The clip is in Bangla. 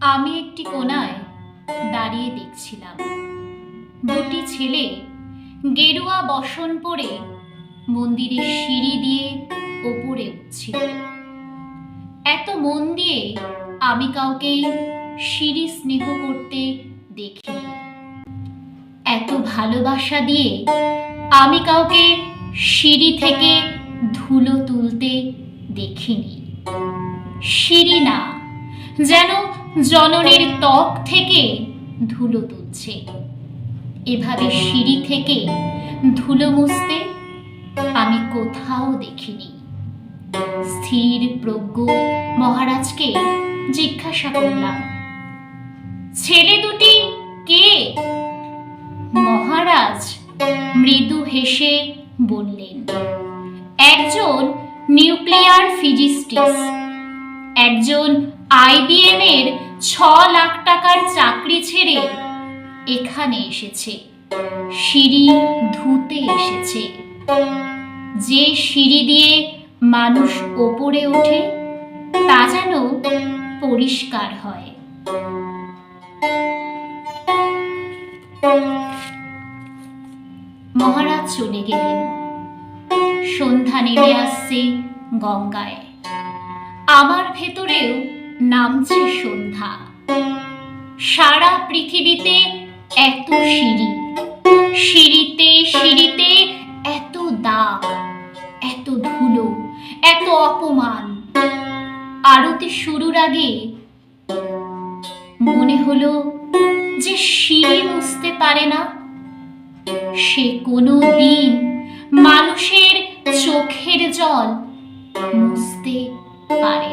আমি একটি কোনায় দাঁড়িয়ে দেখছিলাম। দুটি ছেলে গেরুয়া বসন পরে মন্দিরের সিঁড়ি দিয়ে ওপরে উঠছিল। এত মন দিয়ে আমি কাউকে সিঁড়ি স্নেহ করতে দেখিনি। এত ভালোবাসা দিয়ে আমি কাউকে সিঁড়ি থেকে ধুলো তুলতে দেখিনি। সিঁড়ি না, যেন জননের ত্বক থেকে ধুলো তুলছে। এভাবে সিঁড়ি থেকে ধুলো মুছতে আমি কোথাও দেখিনি। স্থির প্রজ্ঞ মহারাজকে জিজ্ঞাসা করলাম, ছেলে দুটি কে? মহারাজ মৃদু হেসে বললেন, একজন নিউক্লিয়ার ফিজিস্টিস। একজন আইবিএম এর ছ লাখ টাকার চাকরি ছেড়ে এখানে এসেছে। সিঁড়ি ধুতে এসেছে। যে সিঁড়ি দিয়ে মানুষ ওপরে ওঠে, তা যেন পরিষ্কার হয়। মহারাজ চলে গেলেন। সন্ধ্যা নেমে আসছে গঙ্গায়। ভেতরেও নামছে সন্ধ্যা। সারা পৃথিবীতে এত সিঁড়ি, সিঁড়িতে সিঁড়িতে এত দাগ, এত ধুলো, এত অপমান। আরতি শুরুর আগে মনে হলো যে সিঁড়ি বুঝতে পারে না। সে কোনো দিন মানুষের চোখের জল মুছতে পারে